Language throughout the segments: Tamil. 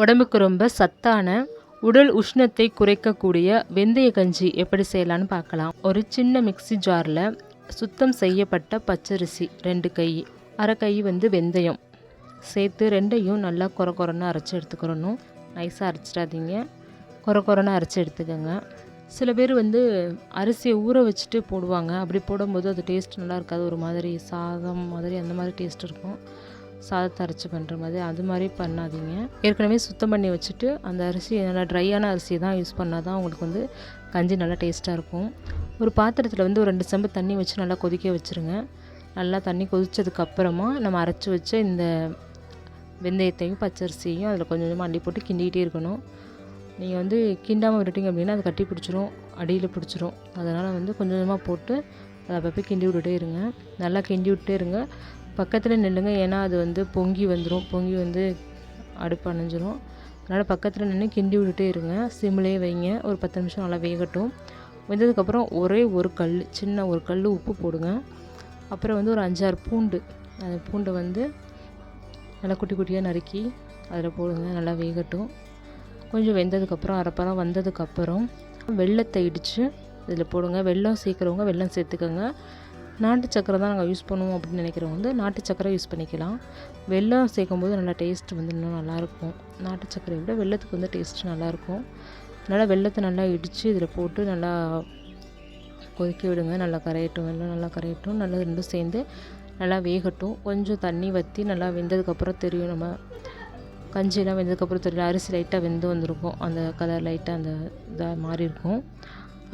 உடம்புக்கு ரொம்ப சத்தான உடல் உஷ்ணத்தை குறைக்கக்கூடிய வெந்தய கஞ்சி எப்படி செய்யலான்னு பார்க்கலாம். ஒரு சின்ன மிக்ஸி ஜாரில் சுத்தம் செய்யப்பட்ட பச்சரிசி ரெண்டு கை அரை கை வந்து வெந்தயம். சேர்த்து ரெண்டையும் நல்லா கொர கொரன்னு அரைச்சி எடுத்துக்கிறணும் நைஸாக அரைச்சிடாதீங்க. கொர கொரன்னு அரைச்சி எடுத்துக்கோங்க. சில பேர் வந்து அரிசியை ஊற வச்சுட்டு போடுவாங்க. அப்படி போடும்போது அது டேஸ்ட் நல்லா இருக்காது. ஒரு மாதிரி சாதம் மாதிரி அந்த மாதிரி டேஸ்ட் இருக்கும். சாதத்தை அரைச்சி பண்ணுற மாதிரி அது மாதிரி பண்ணாதீங்க. ஏற்கனவே சுத்தம் பண்ணி வச்சுட்டு அந்த அரிசி நல்லா ட்ரையான அரிசி தான் யூஸ் பண்ணால் தான் உங்களுக்கு வந்து கஞ்சி நல்லா டேஸ்ட்டாக இருக்கும். ஒரு பாத்திரத்தில் வந்து ஒரு ரெண்டு செம்பு தண்ணி வச்சு நல்லா கொதிக்க வச்சுருங்க. நல்லா தண்ணி கொதித்ததுக்கப்புறமா நம்ம அரைச்சி வச்ச இந்த வெந்தயத்தையும் பச்சரிசியையும் அதில் கொஞ்சம் கொஞ்சமாக அள்ளி போட்டு கிண்டிக்கிட்டே இருக்கணும். நீங்கள் வந்து கிண்டாமல் விட்டுட்டிங்க அப்படின்னா அது கட்டி பிடிச்சிரும் அடியில் பிடிச்சிரும். அதனால் வந்து கொஞ்சம் கொஞ்சமாக போட்டு அதை அப்பப்போ கிண்டி விட்டுட்டே இருங்க. நல்லா கிண்டி விட்டுட்டே இருங்க. பக்கத்தில் நில்லுங்க ஏன்னா அது வந்து பொங்கி வந்துடும் பொங்கி வந்து அடுப்பு அணைஞ்சிரும். அதனால் பக்கத்தில் நின்று கிண்டி விட்டுட்டே இருங்க. சிம்லேயே வைங்க. ஒரு பத்து நிமிஷம் நல்லா வேகட்டும். வெந்ததுக்கப்புறம் ஒரே ஒரு கல் சின்ன ஒரு கல் உப்பு போடுங்க. அப்புறம் வந்து ஒரு அஞ்சாறு பூண்டு. அந்த பூண்டை வந்து நல்லா குட்டி குட்டியாக நறுக்கி அதில் போடுங்க. நல்லா வேகட்டும். கொஞ்சம் வெந்ததுக்கப்புறம் அரைப்பறம் வந்ததுக்கப்புறம் வெள்ளத்தை இடித்து இதில் போடுங்க. வெல்லம் சேர்க்குறவங்க வெள்ளம் சேர்த்துக்கோங்க. நாட்டு சக்கரை தான் நாங்கள் யூஸ் பண்ணுவோம் அப்படின்னு நினைக்கிறவங்க வந்து நாட்டு சக்கரை யூஸ் பண்ணிக்கலாம். வெள்ளம் சேர்க்கும்போது நல்லா டேஸ்ட் வந்து இன்னும் நல்லாயிருக்கும். நாட்டு சக்கரையை விட வெள்ளத்துக்கு வந்து டேஸ்ட் நல்லாயிருக்கும். அதனால் வெள்ளத்தை நல்லா இடித்து இதில் போட்டு நல்லா கொதிக்க விடுங்க. நல்லா கரையட்டும். வெள்ளம் நல்லா கரையட்டும். நல்லா ரெண்டும் சேர்ந்து நல்லா வேகட்டும். கொஞ்சம் தண்ணி வற்றி நல்லா வெந்ததுக்கப்புறம் தெரியும் நம்ம. கஞ்சியெல்லாம் வெந்ததுக்கப்புறம் தெரியும். அரிசி லைட்டாக வெந்து வந்திருக்கும். அந்த கலர் லைட்டாக அந்த இதாக மாறி இருக்கும்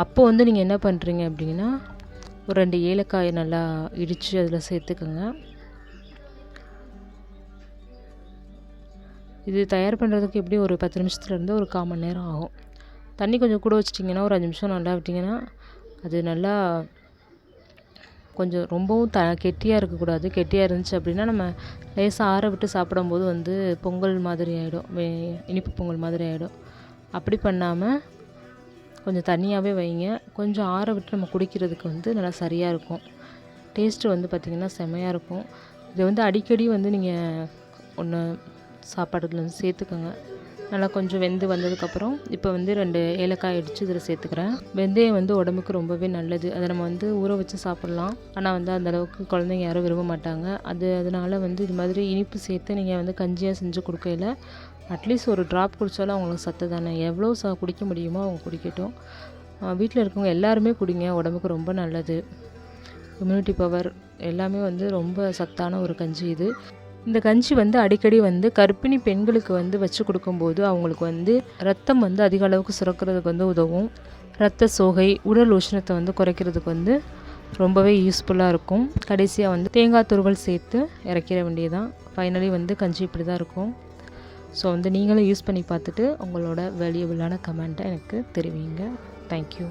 அப்போது வந்து நீங்கள் என்ன பண்ணுறீங்க அப்படின்னா ஒரு ரெண்டு ஏலக்காயை நல்லா இடித்து அதில் சேர்த்துக்கோங்க. இது தயார் பண்ணுறதுக்கு எப்படி ஒரு பத்து நிமிஷத்துலேருந்து ஒரு கால் மணி நேரம் ஆகும். தண்ணி கொஞ்சம் கூட வச்சிட்டிங்கன்னா ஒரு அஞ்சு நிமிஷம் நல்லா விட்டிங்கன்னா அது நல்லா கொஞ்சம் ரொம்பவும் த கெட்டியாக இருக்கக்கூடாது. கெட்டியாக இருந்துச்சு அப்படின்னா நம்ம லேசாக ஆற விட்டு சாப்பிடும்போது வந்து பொங்கல் மாதிரி ஆகிடும் இனிப்பு பொங்கல் மாதிரி ஆகிடும் அப்படி பண்ணாமல் கொஞ்சம் தனியாகவே வைங்க. கொஞ்சம் ஆற விட்டு நம்ம குடிக்கிறதுக்கு வந்து நல்லா சரியாக இருக்கும். டேஸ்ட்டு வந்து பார்த்திங்கன்னா செம்மையாக இருக்கும். இதை வந்து அடிக்கடி வந்து நீங்கள் ஒன்று சாப்பாடுல சேர்த்துக்கோங்க. நல்லா கொஞ்சம் வெந்து வந்ததுக்கப்புறம் இப்போ வந்து ரெண்டு ஏலக்காய் அடித்து இதில் சேர்த்துக்கிறேன். வெந்தயம் வந்து உடம்புக்கு ரொம்பவே நல்லது. அதை நம்ம வந்து ஊற வச்சு சாப்பிட்லாம். ஆனால் வந்து அந்தளவுக்கு குழந்தைங்க யாரும் விரும்ப மாட்டாங்க. அது அதனால் வந்து இது மாதிரி இனிப்பு சேர்த்து நீங்கள் வந்து கஞ்சியாக செஞ்சு கொடுக்கையில் அட்லீஸ்ட் ஒரு ட்ராப் குடித்தாலும் அவங்களுக்கு சத்து தானே. எவ்வளோ சா குடிக்க முடியுமோ அவங்க குடிக்கட்டும். வீட்டில் இருக்கவங்க எல்லாருமே குடிங்க. உடம்புக்கு ரொம்ப நல்லது. இம்யூனிட்டி பவர் எல்லாமே வந்து ரொம்ப சத்தான ஒரு கஞ்சி இது. இந்த கஞ்சி வந்து அடிக்கடி வந்து கர்ப்பிணி பெண்களுக்கு வந்து வச்சு கொடுக்கும்போது அவங்களுக்கு வந்து ரத்தம் வந்து அதிக அளவுக்கு சுரக்கிறதுக்கு வந்து உதவும். ரத்த சோகை உடல் உஷ்ணத்தை வந்து குறைக்கிறதுக்கு வந்து ரொம்பவே யூஸ்ஃபுல்லாக இருக்கும். கடைசியாக வந்து தேங்காய் துருவல் சேர்த்து இறக்கிற வேண்டியதான் ஃபைனலி வந்து கஞ்சி இப்படி தான் இருக்கும். ஸோ வந்து நீங்களும் யூஸ் பண்ணி பார்த்துட்டு உங்களோட வேல்யூபிளான கமெண்ட்டை எனக்கு தெரிவிங்க. தேங்க்யூ